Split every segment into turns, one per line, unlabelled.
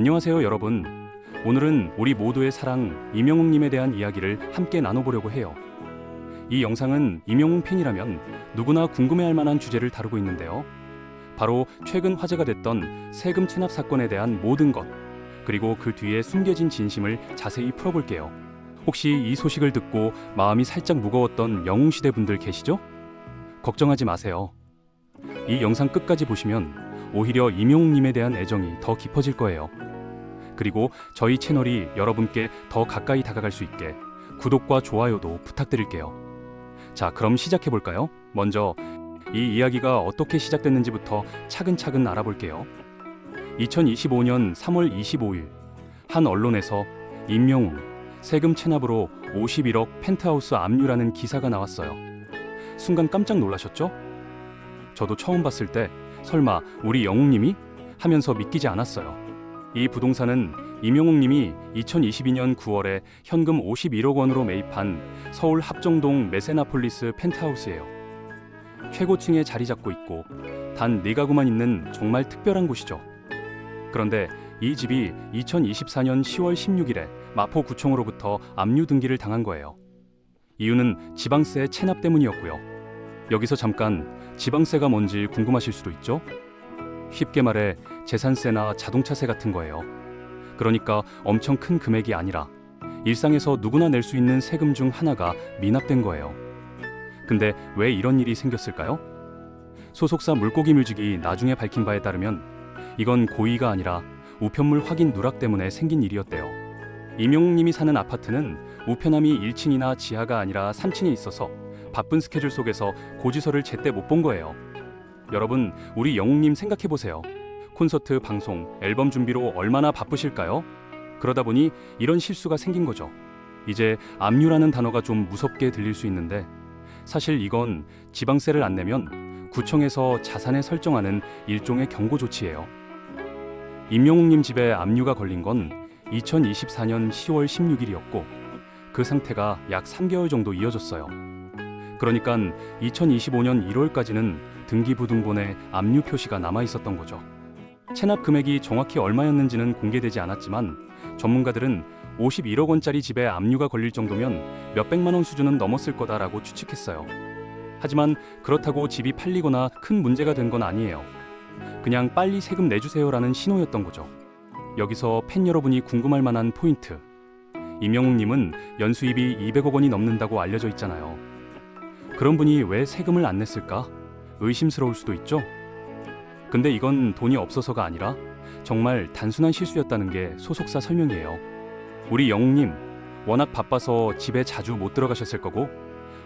안녕하세요, 여러분. 오늘은 우리 모두의 사랑 임영웅님에 대한 이야기를 함께 나눠보려고 해요. 이 영상은 임영웅 팬이라면 누구나 궁금해할 만한 주제를 다루고 있는데요. 바로 최근 화제가 됐던 세금 체납 사건에 대한 모든 것, 그리고 그 뒤에 숨겨진 진심을 자세히 풀어볼게요. 혹시 이 소식을 듣고 마음이 살짝 무거웠던 영웅 시대 분들 계시죠? 걱정하지 마세요. 이 영상 끝까지 보시면 오히려 임용님에 대한 애정이 더 깊어질 거예요. 그리고 저희 채널이 여러분께 더 가까이 다가갈 수 있게 구독과 좋아요도 부탁드릴게요. 자, 그럼 시작해 볼까요? 먼저 이 이야기가 어떻게 시작됐는지부터 차근차근 알아볼게요. 2025년 3월 25일 한 언론에서 임명웅 세금 체납으로 51억 펜트하우스 압류라는 기사가 나왔어요. 순간 깜짝 놀라셨죠? 저도 처음 봤을 때 설마 우리 영웅님이 하면서 믿기지 않았어요. 이 부동산은 임영웅님이 2022년 9월에 현금 51억 원으로 매입한 서울 합정동 메세나폴리스 펜트하우스예요. 최고층에 자리 잡고 있고 단네 가구만 있는 정말 특별한 곳이죠. 그런데 이 집이 2024년 10월 16일에 마포구청으로부터 압류 등기를 당한 거예요. 이유는 지방세 체납 때문이었고요. 여기서 잠깐 지방세가 뭔지 궁금하실 수도 있죠? 쉽게 말해 재산세나 자동차세 같은 거예요. 그러니까 엄청 큰 금액이 아니라 일상에서 누구나 낼 수 있는 세금 중 하나가 미납된 거예요. 근데 왜 이런 일이 생겼을까요? 소속사 물고기 뮤직이 나중에 밝힌 바에 따르면 이건 고의가 아니라 우편물 확인 누락 때문에 생긴 일이었대요. 임용님이 사는 아파트는 우편함이 1층이나 지하가 아니라 3층에 있어서 바쁜 스케줄 속에서 고지서를 제때 못 본 거예요. 여러분, 우리 영웅님 생각해 보세요. 콘서트, 방송, 앨범 준비로 얼마나 바쁘실까요? 그러다 보니 이런 실수가 생긴 거죠. 이제 압류라는 단어가 좀 무섭게 들릴 수 있는데 사실 이건 지방세를 안 내면 구청에서 자산에 설정하는 일종의 경고 조치예요. 임영웅님 집에 압류가 걸린 건 2024년 10월 16일이었고 그 상태가 약 3개월 정도 이어졌어요. 그러니까 2025년 1월까지는 등기부등본에 압류 표시가 남아 있었던 거죠. 체납 금액이 정확히 얼마였는지는 공개되지 않았지만 전문가들은 51억 원짜리 집에 압류가 걸릴 정도면 몇백만 원 수준은 넘었을 거다라고 추측했어요. 하지만 그렇다고 집이 팔리거나 큰 문제가 된 건 아니에요. 그냥 빨리 세금 내주세요라는 신호였던 거죠. 여기서 팬 여러분이 궁금할 만한 포인트. 임영웅님은 연수입이 200억 원이 넘는다고 알려져 있잖아요. 그런 분이 왜 세금을 안 냈을까? 의심스러울 수도 있죠. 근데 이건 돈이 없어서가 아니라 정말 단순한 실수였다는 게 소속사 설명이에요. 우리 영웅님, 워낙 바빠서 집에 자주 못 들어가셨을 거고,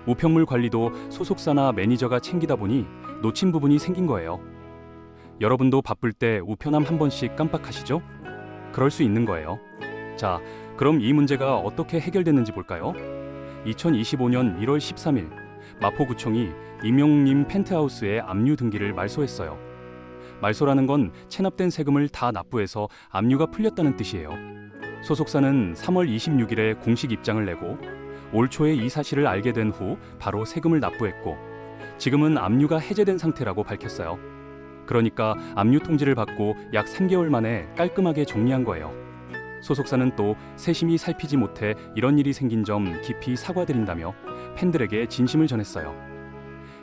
우편물 관리도 소속사나 매니저가 챙기다 보니 놓친 부분이 생긴 거예요. 여러분도 바쁠 때 우편함 한 번씩 깜빡하시죠? 그럴 수 있는 거예요. 자, 그럼 이 문제가 어떻게 해결됐는지 볼까요? 2025년 1월 13일 마포구청이 임용님 펜트하우스의 압류 등기를 말소했어요. 말소라는 건 체납된 세금을 다 납부해서 압류가 풀렸다는 뜻이에요. 소속사는 3월 26일에 공식 입장을 내고 올 초에 이 사실을 알게 된 후 바로 세금을 납부했고 지금은 압류가 해제된 상태라고 밝혔어요. 그러니까 압류 통지를 받고 약 3개월 만에 깔끔하게 정리한 거예요. 소속사는 또 세심히 살피지 못해 이런 일이 생긴 점 깊이 사과드린다며 팬들에게 진심을 전했어요.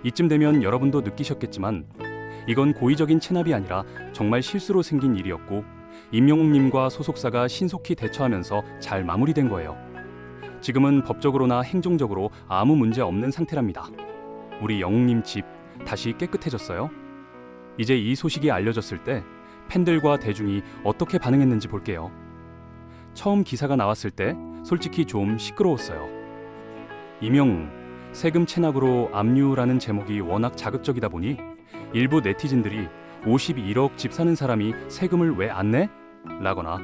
이쯤 되면 여러분도 느끼셨겠지만 이건 고의적인 체납이 아니라 정말 실수로 생긴 일이었고 임영웅님과 소속사가 신속히 대처하면서 잘 마무리된 거예요. 지금은 법적으로나 행정적으로 아무 문제 없는 상태랍니다. 우리 영웅님 집 다시 깨끗해졌어요? 이제 이 소식이 알려졌을 때 팬들과 대중이 어떻게 반응했는지 볼게요. 처음 기사가 나왔을 때 솔직히 좀 시끄러웠어요. 임영웅 세금 체납으로 압류라는 제목이 워낙 자극적이다 보니 일부 네티즌들이 51억 집 사는 사람이 세금을 왜 안 내? 라거나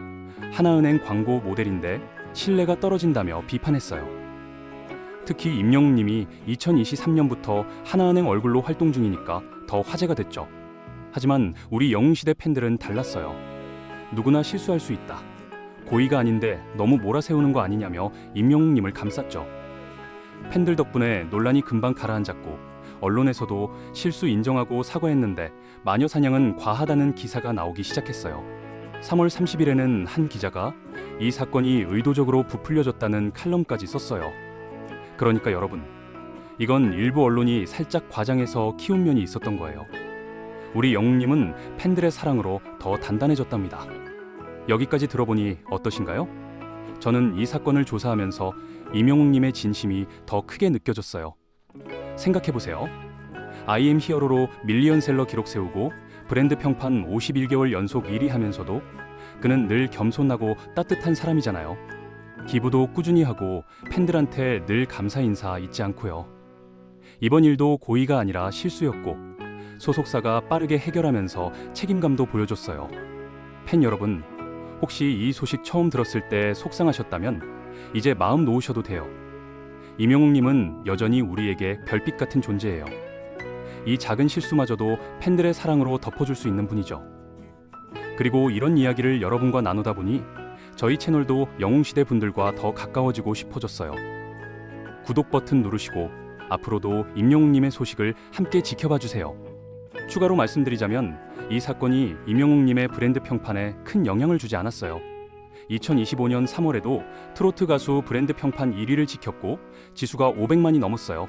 하나은행 광고 모델인데 신뢰가 떨어진다며 비판했어요. 특히 임영웅님이 2023년부터 하나은행 얼굴로 활동 중이니까 더 화제가 됐죠. 하지만 우리 영웅시대 팬들은 달랐어요. 누구나 실수할 수 있다. 고의가 아닌데 너무 몰아세우는 거 아니냐며 임영웅님을 감쌌죠. 팬들 덕분에 논란이 금방 가라앉았고 언론에서도 실수 인정하고 사과했는데 마녀 사냥은 과하다는 기사가 나오기 시작했어요. 3월 30일에는 한 기자가 이 사건이 의도적으로 부풀려졌다는 칼럼까지 썼어요. 그러니까 여러분, 이건 일부 언론이 살짝 과장해서 키운 면이 있었던 거예요. 우리 영웅님은 팬들의 사랑으로 더 단단해졌답니다. 여기까지 들어보니 어떠신가요? 저는 이 사건을 조사하면서 이명웅님의 진심이 더 크게 느껴졌어요. 생각해보세요. 아이엠 히어로로 밀리언셀러 기록 세우고 브랜드 평판 51개월 연속 1위 하면서도 그는 늘 겸손하고 따뜻한 사람이잖아요. 기부도 꾸준히 하고 팬들한테 늘 감사 인사 잊지 않고요. 이번 일도 고의가 아니라 실수였고 소속사가 빠르게 해결하면서 책임감도 보여줬어요. 팬 여러분, 혹시 이 소식 처음 들었을 때 속상하셨다면 이제 마음 놓으셔도 돼요. 이명웅님은 여전히 우리에게 별빛 같은 존재예요. 이 작은 실수마저도 팬들의 사랑으로 덮어줄 수 있는 분이죠. 그리고 이런 이야기를 여러분과 나누다 보니 저희 채널도 영웅시대 분들과 더 가까워지고 싶어졌어요. 구독 버튼 누르시고 앞으로도 임영웅님의 소식을 함께 지켜봐 주세요. 추가로 말씀드리자면 이 사건이 임영웅님의 브랜드 평판에 큰 영향을 주지 않았어요. 2025년 3월에도 트로트 가수 브랜드 평판 1위를 지켰고 지수가 500만이 넘었어요.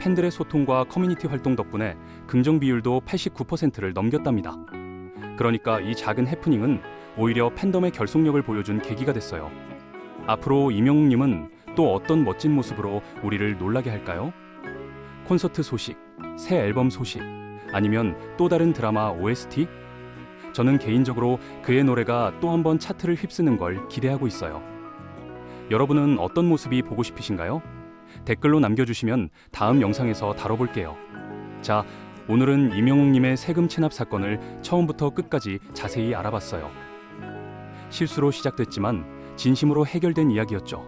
팬들의 소통과 커뮤니티 활동 덕분에 긍정 비율도 89%를 넘겼답니다. 그러니까 이 작은 해프닝은 오히려 팬덤의 결속력을 보여준 계기가 됐어요. 앞으로 이명웅님은 또 어떤 멋진 모습으로 우리를 놀라게 할까요? 콘서트 소식, 새 앨범 소식, 아니면 또 다른 드라마 OST? 저는 개인적으로 그의 노래가 또 한 번 차트를 휩쓰는 걸 기대하고 있어요. 여러분은 어떤 모습이 보고 싶으신가요? 댓글로 남겨주시면 다음 영상에서 다뤄볼게요. 자, 오늘은 이명웅님의 세금 체납 사건을 처음부터 끝까지 자세히 알아봤어요. 실수로 시작됐지만 진심으로 해결된 이야기였죠.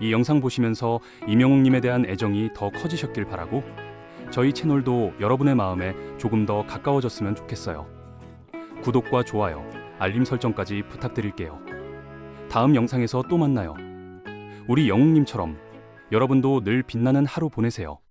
이 영상 보시면서 이명웅님에 대한 애정이 더 커지셨길 바라고 저희 채널도 여러분의 마음에 조금 더 가까워졌으면 좋겠어요. 구독과 좋아요, 알림 설정까지 부탁드릴게요. 다음 영상에서 또 만나요. 우리 영웅님처럼 여러분도 늘 빛나는 하루 보내세요.